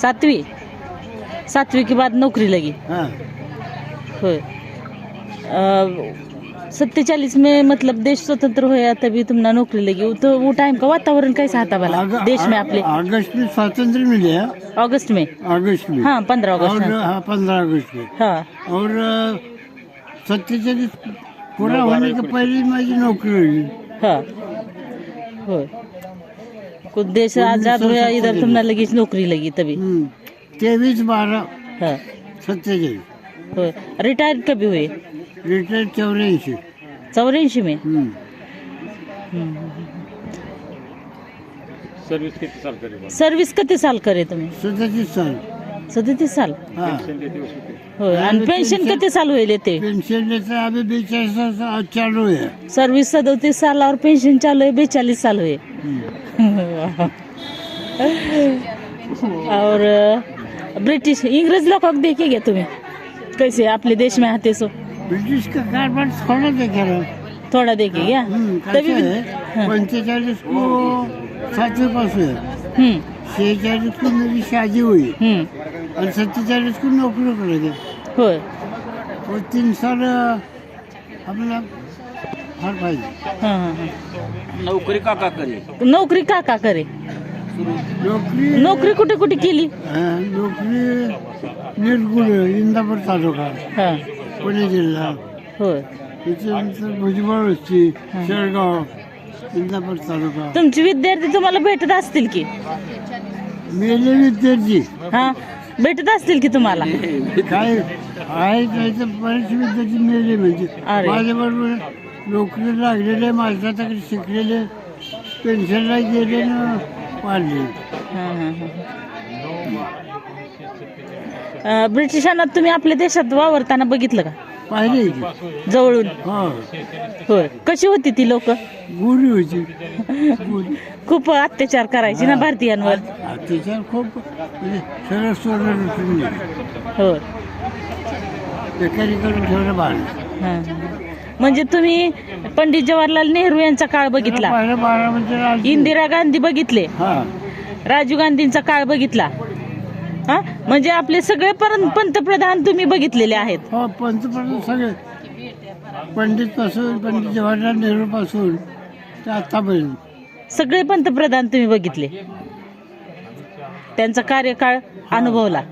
सातवीं. सातवीं के बाद नौकरी लगी. हाँ. होय. सत्तेचालीस में मतलब देश स्वतंत्र होया तभी तुमना नौकरी लगी. तो वो टाइम का वातावरण कैसा था वाला देश में आपले. अगस्त में स्वातंत्र मिले अगस्त में. अगस्त में. हाँ पंद्रह अगस्त हाँ। हाँ पंद्रह अगस्त में. हाँ. और सत्तेचालीस पूरा होने के पहले मेरी नौकरी हुई हाँ. कुछ देश आजाद हुआ इधर तुमना लगी नौकरी लगी तभी. तेईस बारह हाँ. सत्तेचालीस होय. रिटायर कभी हुए रिटायर चौऱ्याऐंशी. चौऱ्याऐंशी में. सर्विस किती साल करे तुम्ही? सदतीस साल. सदतीस साल? हाँ. होय आणि पेन्शन किती साल होईल ते? बेचालीस साल चालू है सर्विस सदतीस साल और पेंशन चालू है बेचालीस साल हुए और ब्रिटिश इंग्रज लोग को देखे गया तुम्हें. कैसे अपने देश में आते सो. ब्रिटिश का थोड़ा देखा रहा थोड़ा देखे हम्म, तभी कैसे भी है. को सातवें पास हुए छेचालीस को मेरी शादी हुई और सत्तेचालीस को नौकरी कर होय. तीन साल अपना हर भाई हाँ हाँ हाँ. नोकरी का का करे? नोकरी का का करे? नौकरी नोकरी कुठे कुठे केली? अं, नौकरी निर्गुण इंदापूर तालुका हा. पुणे जिल्हा. होय. त्याच्यानंतर भुजबळ वस्ती शेळगाव इंदापूर तालुका. तुमचे विद्यार्थी तुम्हाला भेटत असतील की? मेले विद्यार्थी. हा. भेटत असतील की तुम्हाला? काय आहे त्याचे बरेच विद्यार्थी मेले म्हणजे. अरे. माझ्याबरोबर नोकरी लागलेले माझ्याकडे शिकलेले पेन्शनला गेले ना वाढले हा, हा, हा. अ, ब्रिटिशांना तुम्ही आपल्या देशात वावरताना बघितलं का? पाहिले की. जवळून? हो. होय. कशी होती ती लोक? गुढी होती. खूप अत्याचार करायची ना भारतीयांवर. त्याच्यावर खूप म्हणजे सरळ सोडलं लुटून गेलं होय. बेकारी करून ठेवलं बाहेर हा, हा. म्हणजे तुम्ही पंडित जवाहरलाल नेहरू यांचा काळ बघितला? पाहिलं राजकीय. इंदिरा गांधी बघितले? हा. राजीव गांधींचा काळ बघितला? हा? म्हणजे आपले सगळे परं- पंतप्रधान तुम्ही बघितलेले आहेत. हो पंतप्रधान सगळे. पंडित पासून पंडित जवाहरलाल नेहरू पासून ते आतापर्यंत सगळे पंतप्रधान तुम्ही बघितले. त्यांचा कार्यकाळ अनुभवला.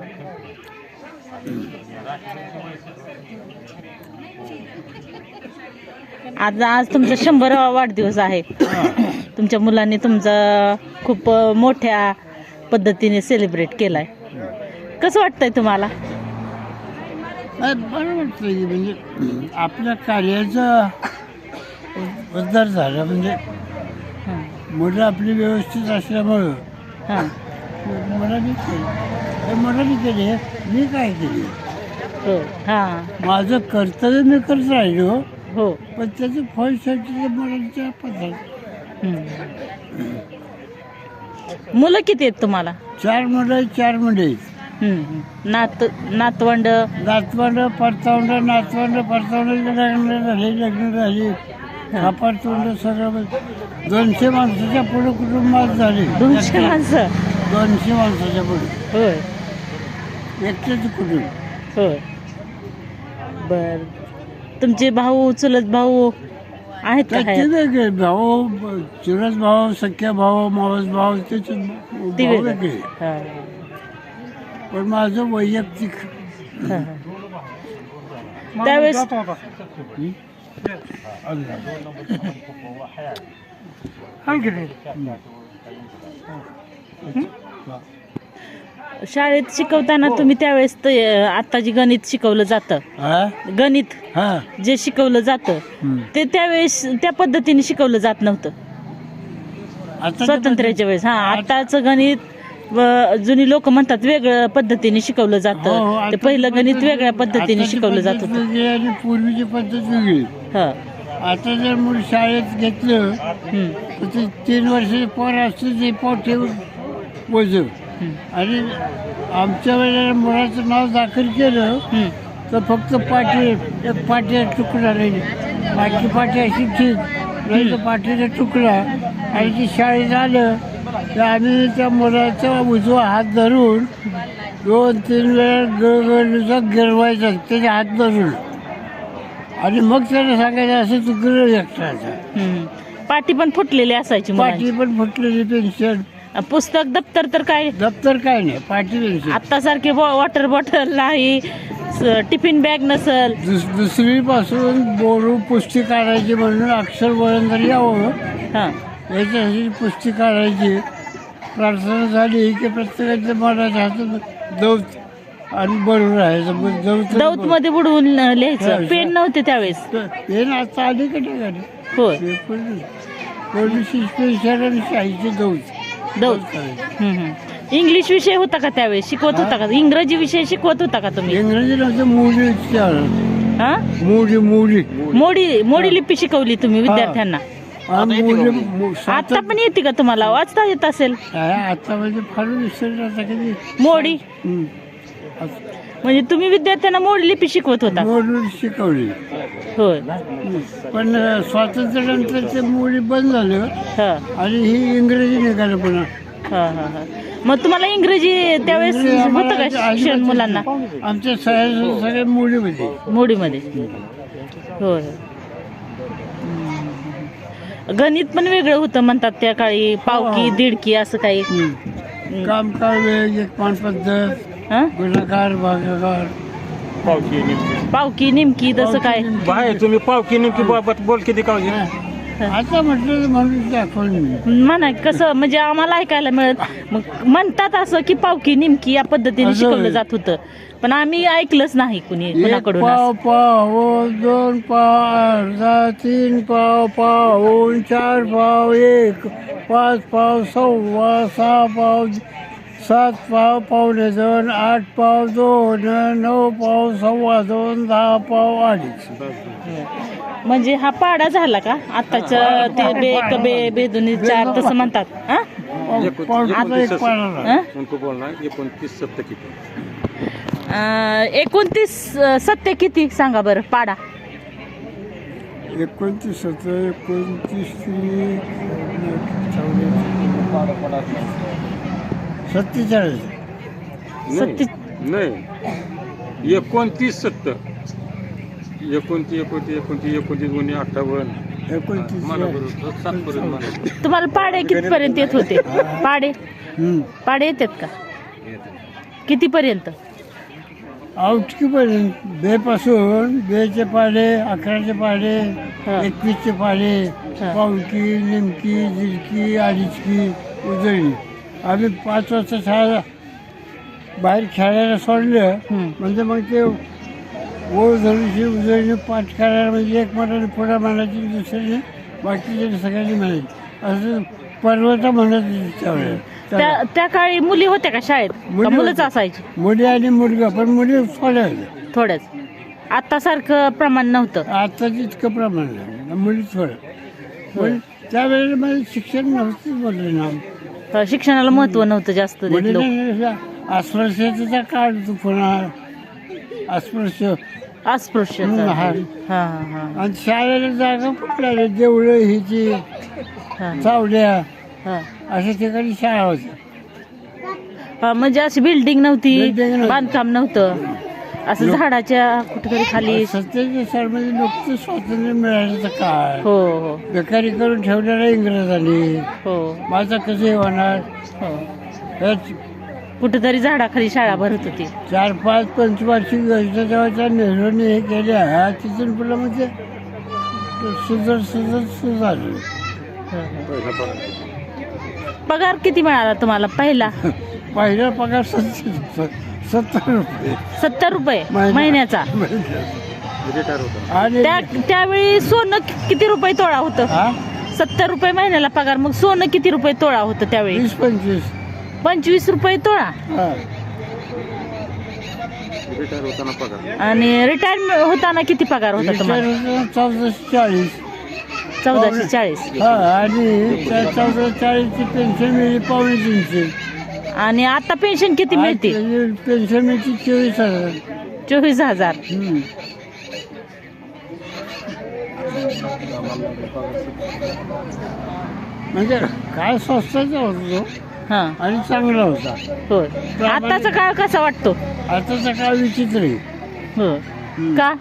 आज आज तुमचा शंभरावा वाढदिवस आहे. तुमच्या मुलांनी तुमचा खूप मोठ्या पद्धतीने सेलिब्रेट केलाय. कसं वाटतंय तुम्हाला? बरं वाटतं की म्हणजे आपल्या कार्याचा उद्धार झाला. म्हणजे मुलं आपली व्यवस्थित असल्यामुळं हां. केलं हे मुलांनी केले मी काय केले? हो. हां. माझं कर्तव्य मी करत राहिलो हो. पण त्याचं फळसाठी मुलांच्या पद्धत हम्म. मुलं किती आहेत तुम्हाला? चार मुलं आहेत, चार मुलं आहेत. हम्म. नात नातवंड? नातवंड परतवंड नातवंड परतवंड लग्न झाले लग्न झाले. सगळं. दोनशे माणसाच्या पुढे कुटुंबात झाले. दोनशे माणसं? दोनशे माणसाच्या पुढे. होय. एकटेच कुटुंब होय. बर. तुमचे भाऊ चुलत भाऊ आहेत का? त्याचे हयात? वेगळे भाऊ चुलत भाऊ सख्या भाऊ मावस भाऊ त्याचे ते भाऊ वेगळे. वेगळे हां. पण माझं वैयक्तिक. हां. त्यावेळेस शाळेत शिकवताना तुम्ही त्यावेळेस ते, आता जे गणित शिकवलं जातं. हा? गणित हा. जे शिकवलं जातं. ते त्यावेळेस त्या पद्धतीने शिकवलं जात नव्हतं. स्वातंत्र्याच्या वेळेस हा आताचं गणित व जुनी लोक म्हणतात वेगळं पद्धतीने शिकवलं हो, हो, जातं ते पहिलं गणित पद्धत- वेगळ्या पद्धतीने आताची शिकवलं जात पद्धत होतं. वेगळी आणि पूर्वीची पद्धत वेगळी. हा. आता जर मूल शाळेत घेतलं हम्म, तर ते तीन वर्षाचे पोर असतं ते पोट ठेवून वज आणि आमच्या वेळेला मुलाचं नाव दाखल केलं. तर फक्त पाठी एक पाठी तुकडा राहील. बाकी पाठी अशी ठीक. नाही तर पाठीचा तुकडा. आणि ती शाळेत आलं की आम्ही त्या मुलाचा उजवा हात धरून दोन तीन वेळा गळगळीचा गिरवायचा त्याचे हात धरून. आणि मग त्याला सांगायचं असं तू गिरव. पाटी पण फुटलेली असायची. पाठी पण फुटलेली पेन्शन पुस्तक दप्तर तर काय? दप्तर काय नाही पाठी पेन्शन आता सारखे वॉटर बॉटल नाही स- टिफिन बॅग नसल. दुस दुसरीपासून बोलू पुस्ती काढायची म्हणून अक्षर वळण यावं हा. याच्यासाठी पुस्ती काढायची. प्रार्थना झाली की प्रत्येकाच्या मनाच्या हातात दौत आणि बरोबर राहायचं. मग दौत दौत मध्ये बुडवून लिहायचं. पेन नव्हते त्यावेळेस. हे ना आता का ठिकाणी होय. आणि शाहीचे दौत. हम्म. इंग्लिश विषय होता का त्यावेळेस? शिकवत होता का? इंग्रजी विषय शिकवत होता का तुम्ही? इंग्रजी नव्हतं मोडी हा? मोडी मोडी मोडी मोडी लिपी शिकवली तुम्ही विद्यार्थ्यांना. आता पण येते का तुम्हाला? वाचता येत असेल. काय आता म्हणजे फार विसरलं मोडी म्हणजे तुम्ही विद्यार्थ्यांना मोडी लिपी शिकवत होता. मोडी शिकवली. होय. पण स्वातंत्र्यानंतर ते मुली बंद झालं हा. आणि ही इंग्रजी निघालं पुन्हा. हा हा हा. मग तुम्हाला इंग्रजी त्यावेळेस इंग्रजी होतं आम्हाला का शिक्षण मुलांना. आमच्या सगळ्या सगळ्या मुलीमध्ये मोडीमध्ये. होय. हम्म. गणित पण वेगळं होतं म्हणतात त्या काळी पावकी. दीडकी असं काही. हम्म. काम का वेग एक पान पद्धत हा? गुणाकार भागाकार पावकी नेमकी. पावकी निमकी तसं काय? बाहेर तुम्ही पावकी नेमकी बाबत बोल किती काळजी आता म्हटलं म्हणून दाखवून मी म्हणा कसं म्हणजे आम्हाला ऐकायला मिळत. मग म्हणतात असं की पावकी निमकी या पद्धतीने असं शिकवलं होय. जात होतं. पण आम्ही ऐकलंच नाही कुणी एक कुणाकडून पाव. पाव दोन पाव अर्धा तीन पाव पाहून चार पाव एक पाच पाव सव्वा सहा पाव सात पाव पावणे दोन आठ पाव दोन नऊ पाव सव्वा दोन दहा पाव अडीच. म्हणजे हा पाडा झाला का? आताच्या ते बे एक बे बेदुनी चार तसं म्हणतात. हा? हा? बोलणार? एकोणतीस सत्तर किती? अं, एकोणतीस अं, सत्य किती? सांगा बरं पाडा. एकोणतीस सतरा एकोणतीस सत्तेचाळीस. सत्ती नाही. एकोणतीस सत्तर. एकोणतीस एकोणतीस एकोणतीस एकोणतीस गुन्हे अठ्ठावन्न. एकोणतीस मला बरोबर सातपर्यंत मला तुम्हाला पाडे कितीपर्यंत येत होते? पाडे? हम्म. पाडे येतात का? कितीपर्यंत? आवटकीपर्यंत बेपासून बेचे पाडे अकराचे पाडे हा. एकवीसचे पाडे हा. पावकी निमकी जिरकी अडीचकी उजळी आम्ही पाच वाजता शाळा बाहेर खेळायला सोडलं. म्हणजे मग ते ओळ धरूची उजळीने पाठ करायला म्हणजे एक मनाने पुढे म्हणायची दुसरीने बाकीचे सगळ्यांनी म्हणायची. असं पर्वता म्हणत त्यावेळेला त्या त्या काळी मुली होत्या का शाळेत? मुलंच. असायची? मुली आणि मुलगा पण मुली थोड्या थोड्याच. आता सारखं प्रमाण नव्हतं. आता इतकं प्रमाण मुली थोडं पण त्यावेळेला माझं शिक्षण नव्हतं बोलले ना. शिक्षणाला महत्त्व नव्हतं जास्त देत लोक. अस्पृश्यतेचा काळ पुन्हा. अस्पृश्य. अस्पृश्यता हा. हा हा हा. आणि शाळेला जागा कुठल्या देवळं हिची हा. चावड्या. हा. अशा ठिकाणी शाळा होत्या. हा, म्हणजे अशी बिल्डिंग नव्हती Building नव्हती. बांधकाम नव्हतं. असं झाडाच्या कुठेतरी खाली सत्याच्या सालमध्ये नुकतं स्वातंत्र्य मिळाल्याचं काळ हो हो. बेकारी करून ठेवलेला इंग्रजांनी. हो. माझा कसे होणार? हो. कुठेतरी झाडाखाली शाळा भरत होती. चार पाच पंचवार्षिक योजना जेव्हा त्या नेहरूने हे केल्या तिथून पुढे म्हणजे सुधार सुधार सुधारलं हो, हो. पगार किती मिळाला तुम्हाला? पहिला? पहिला पगार सत्तर सत्तर रुपये. सत्तर रुपये महिना. महिन्याचा. रिटायर होता आणि त्या त्यावेळी सोनं कि- किती रुपये तोळा होतं? हा? सत्तर रुपये महिन्याला पगार. मग सोनं किती रुपये तोळा होतं त्यावेळी? वीस पंचवीस. पंचवीस रुपये तोळा. हा. रिटायर होताना पगार आणि रिटायर होताना किती पगार होता तुम्हाला? चौदाशे चाळीस. चौदाशे चाळीस. हा आणि त्या चौदा चाळीसची पेन्शन मिळली पावणे तीनशे. आणि आता पेन्शन किती मिळते पेन्शन मिळते चोवीस हजार. चोवीस हजार. हम्म. म्हणजे काय स्वस्ताचा होता तो हा. आणि चांगला होता. होय. आताचा काळ कसा वाटतो? आताचा काळ विचित्र आहे. हो का?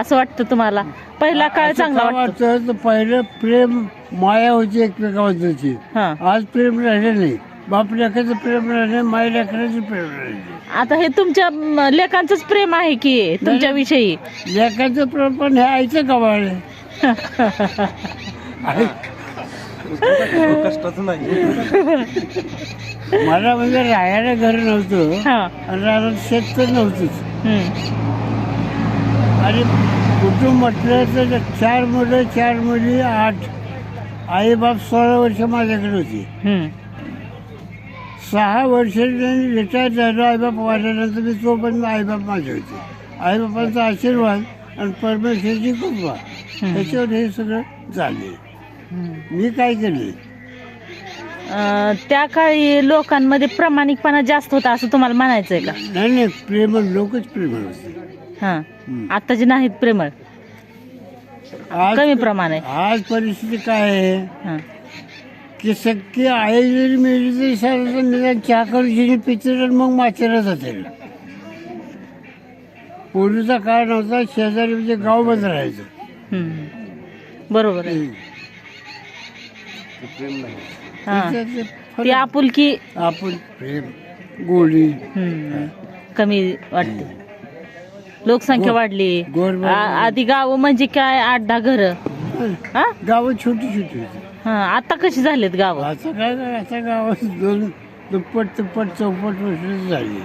असं वाटतं तुम्हाला? पहिला काळ चांगला वाटतो? वाटतं? तर पहिलं प्रेम माया होती एकमेकाबद्दलची हा. आज प्रेम राहिले नाही. बाप लेखाचं प्रेम राहिले माय लेकराचं प्रेम राहिले आता हे तुमच्या म, लेकांचंच प्रेम आहे की तुमच्या विषयी लेखाचं प्रेम पण हे आईचं गवाळ आहे कष्टाचं नाही मला म्हणजे राहायला घर नव्हतं हा. आणि राहण्यात शेत तर नव्हतंच. हम्म. आणि कुटुंब म्हटलं तर चार मुलं चार मुली आठ. आई बाप सोळा वर्ष माझ्याकडे होती. हम्म. सहा वर्ष रिटायर झालो आईबाप वाढल्यानंतर मी तोपर्यंत आईबाप माझे होते. आईबापांचा आशीर्वाद आणि परमेश्वरची कृपा त्याच्यावर हे सगळं झाले. मी काय केले? अं, त्या काळी लोकांमध्ये प्रामाणिकपणा जास्त होता असं तुम्हाला म्हणायचंय का? नाही नाही प्रेमळ लोकच प्रेमळ होते. हा. आताचे नाहीत प्रेमळ. आज कमी प्रमाण आहे. आज परिस्थिती काय आहे? हा. की सख्खी आई जरी मिळली तरी साधारण निदान चहा करून पिचर आणि मग माथेरा जाते पूर्वीचा काळ नव्हता शेजारी म्हणजे गाव बंद राहायचं. हम्म. बरोबर आहे. प्रेम नाही. हा. त्याच्यात ते ती फरक. आपुलकी आपण प्रेम गोडी. हम्म. कमी वाटते. लोकसंख्या वाढली. गोड- आ- आधी गाव म्हणजे काय? आठ दहा घर. हा. गावं छोटी छोटी होती. हा आता कशी झालीत गाव? आता काय आता गावात दोन दुप्पट तिप्पट चौपट वर्ष झाली.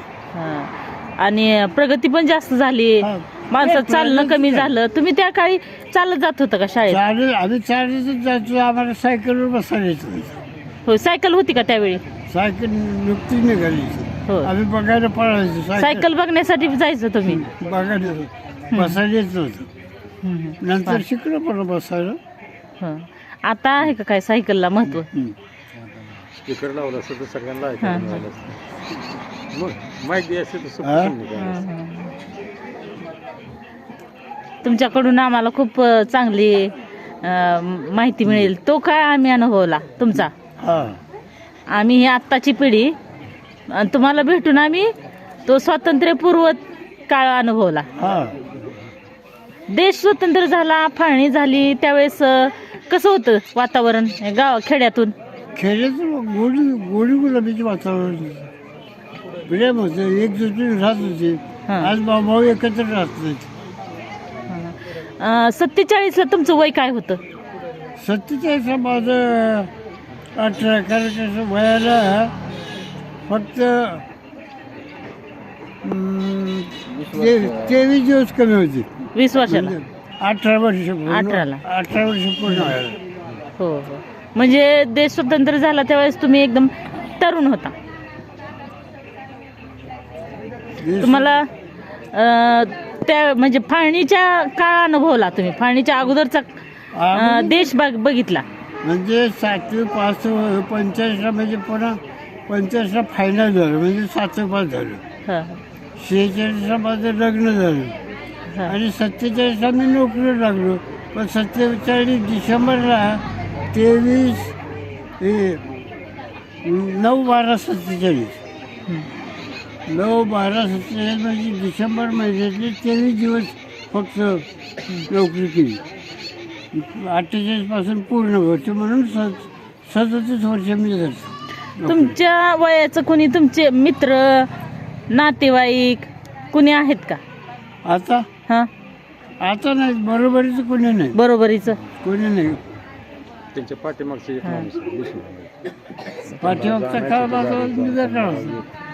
आणि प्रगती पण जास्त झाली. हा. माणसात चालणं कमी झाली. तुम्ही त्या काळी चालत जात होतं का शाळेत? चालेल आम्ही चालतच जायचो. आम्हाला सायकलवर बसायला येत नव्हतं. हो सायकल होती का त्यावेळी? सायकल नुकतीच निघाली. हो. आम्ही बघायला पळायचो. सायकल बघण्यासाठी जायचं तुम्ही? बघायला. बसायला येत नव्हतं. हम्म. नंतर शिकलो पण बसायला. हो. आता आहे का काय सायकलला महत्त्व? हम्म. स्पीकर लावला असतं तर सगळ्यांना ऐकायला. मिळालं असतं. मग माहिती असेल हा? निघालं असतं. तुमच्याकडून आम्हाला खूप अ, चांगली अ, माहिती मिळेल. तो काय आम्ही अनुभवला तुमचा? हा. आम्ही ही आत्ताची पिढी आणि तुम्हाला भेटून आम्ही तो स्वातंत्र्यपूर्व काळ अनुभवला. हा. देश स्वतंत्र झाला फाळणी झाली त्यावेळेस अ, कसं होतं वातावरण गाव खेड्यातून? खेड्याचं गोडी गोडी गुलाबीचे वातावरण. प्रेम होतं एकजुटीने राहत होते. हा. आज भाऊ एकत्र राहत नाहीत. सत्तेचाळीसला तुमचं वय काय होतं? सत्तेचाळीस माझं अठरा कारण कसं वयाला फक्त ते- तेवीस दिवस कमी होते. वीस वर्षाला. म्हणजे अठरा वर्ष पूर्ण- अठराला. अठरा वर्ष पूर्ण व्हायला. हो हो. म्हणजे देश स्वतंत्र झाला त्यावेळेस तुम्ही एकदम तरुण होता. तुम्हाला अ, त्या म्हणजे फाळणीच्या काळ अनुभवला तुम्ही. फाळणीच्या अगोदरचा अ, देश बघ बघितला. म्हणजे सातवी पास पंचाळीसला म्हणजे पुन्हा पंचाळीसला फायनल झालं. म्हणजे सातवी पास झालं. ह, शेहेचाळीसला माझं लग्न झालं. ह. आणि सत्तेचाळीसला मी नोकरीला लागलो. पण सत्तेचाळीस डिसेंबरला तेवीस नऊ बारा सत्तेचाळीस. नऊ बारा सत्तेचाळीस म्हणजे डिसेंबर महिन्यातले तेवीस दिवस फक्त नोकरी केली. अठ्ठेचाळीसपासून पूर्ण वर्ष म्हणून स सदतीस वर्ष मी झालं. नोकरी. तुमच्या वयाचं कोणी तुमचे मित्र नातेवाईक कुणी आहेत का? आता हा? आता नाही बरोबरीचं कोणी नाही. बरोबरीचं. कोणी नाही. त्यांच्या पाठीमागचे एक माणूस देशमुख. पाठीमागचा काळ वेगळा होता